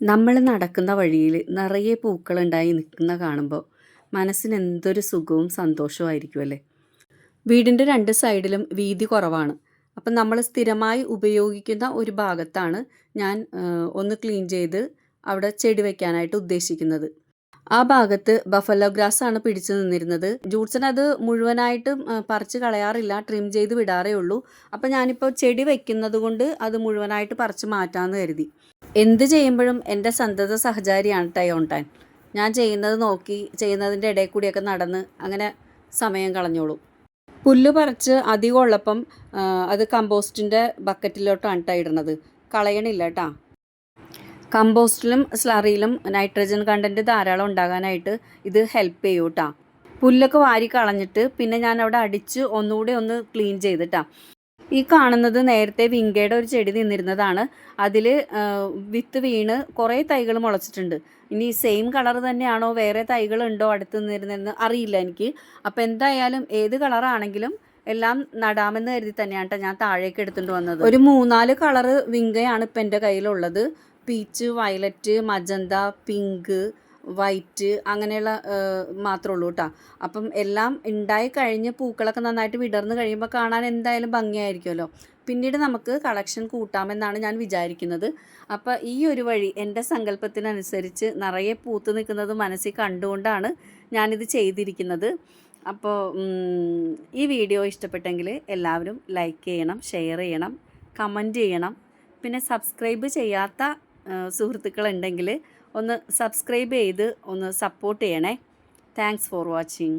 നമ്മൾ നടക്കുന്ന വഴിയിൽ നിറയെ പൂക്കളുണ്ടായി നിൽക്കുന്ന കാണുമ്പോൾ മനസ്സിന് എന്തൊരു സുഖവും സന്തോഷവും ആയിരിക്കും അല്ലേ? വീടിന്റെ രണ്ട് സൈഡിലും വീതി കുറവാണ്. അപ്പം നമ്മൾ സ്ഥിരമായി ഉപയോഗിക്കുന്ന ഒരു ഭാഗത്താണ് ഞാൻ ഒന്ന് ക്ലീൻ ചെയ്ത് അവിടെ ചെടി വെക്കാനായിട്ട് ഉദ്ദേശിക്കുന്നത്. ആ ഭാഗത്ത് ബഫലോ ഗ്രാസ് ആണ് പിടിച്ചു നിന്നിരുന്നത്. ജൂട്സൺ അത് മുഴുവനായിട്ടും പറിച്ച് കളയാറില്ല ട്രിം ചെയ്ത് വിടാറേ ഉള്ളൂ. അപ്പം ഞാനിപ്പോൾ ചെടി വെക്കുന്നത് കൊണ്ട് അത് മുഴുവനായിട്ട് പറിച്ച് മാറ്റാമെന്ന് കരുതി. എന്ത് ചെയ്യുമ്പോഴും എന്റെ സന്തത സഹചാരിയാണ് ടയോണ്ടാൻ ഞാൻ ചെയ്യുന്നത് നോക്കി ചെയ്യുന്നതിന്റെ ഇടയിൽ കൂടിയൊക്കെ നടന്ന് അങ്ങനെ സമയം കളഞ്ഞോളൂ. പുല്ല് പറിച്ച് അധികം ഉള്ളപ്പം അത് കമ്പോസ്റ്റിന്റെ ബക്കറ്റിലോട്ടാണ് ട്ടോ ഇടുന്നത്. കളയണില്ല കേട്ടാ കമ്പോസ്റ്റിലും സ്ലറിയിലും നൈട്രജൻ കണ്ടന്റ് ധാരാളം ഉണ്ടാകാനായിട്ട് ഇത് ഹെൽപ്പ് ചെയ്യൂ കേട്ടാ പുല്ലൊക്കെ വാരി കളഞ്ഞിട്ട് പിന്നെ ഞാൻ അവിടെ അടിച്ച് ഒന്നുകൂടി ഒന്ന് ക്ലീൻ ചെയ്തിട്ടാ ഈ കാണുന്നത് നേരത്തെ വിങ്കയുടെ ഒരു ചെടി നിന്നിരുന്നതാണ്. അതിൽ വിത്ത് വീണ് കുറേ തൈകൾ മുളച്ചിട്ടുണ്ട്. ഇനി സെയിം കളർ തന്നെയാണോ വേറെ തൈകൾ ഉണ്ടോ അടുത്ത് നിന്നിരുന്നെന്ന് അറിയില്ല എനിക്ക്. അപ്പോൾ എന്തായാലും ഏത് കളറാണെങ്കിലും എല്ലാം നടാമെന്ന് കരുതി തന്നെയാണ് ഞാൻ താഴേക്ക് എടുത്തുകൊണ്ട് വന്നത്. ഒരു മൂന്നാൽ കളറ് വിങ്കയാണ് ഇപ്പം എന്റെ കയ്യിലുള്ളത്. Peach violet magenta pink white അങ്ങനെയുള്ള മാത്രമേ ഉള്ളൂ കേട്ടോ അപ്പം എല്ലാം ഉണ്ടായി കഴിഞ്ഞ് പൂക്കളൊക്കെ നന്നായിട്ട് വിടർന്ന് കഴിയുമ്പോൾ കാണാൻ എന്തായാലും ഭംഗിയായിരിക്കുമല്ലോ പിന്നീട് നമുക്ക് കളക്ഷൻ കൂട്ടാമെന്നാണ് ഞാൻ വിചാരിക്കുന്നത്. അപ്പോൾ ഈ ഒരു വഴി എന്റെ സങ്കല്പത്തിനനുസരിച്ച് നിറയെ പൂത്ത് നിൽക്കുന്നത് മനസ്സിൽ കണ്ടുകൊണ്ടാണ് ഞാനിത് ചെയ്തിരിക്കുന്നത്. അപ്പോൾ ഈ വീഡിയോ ഇഷ്ടപ്പെട്ടെങ്കിൽ എല്ലാവരും ലൈക്ക് ചെയ്യണം ഷെയർ ചെയ്യണം കമന്റ് ചെയ്യണം. പിന്നെ സബ്സ്ക്രൈബ് ചെയ്യാത്ത സുഹൃത്തുക്കളുണ്ടെങ്കിൽ ഒന്ന് സബ്സ്ക്രൈബ് ചെയ്ത് ഒന്ന് സപ്പോർട്ട് ചെയ്യണേ. Thanks for watching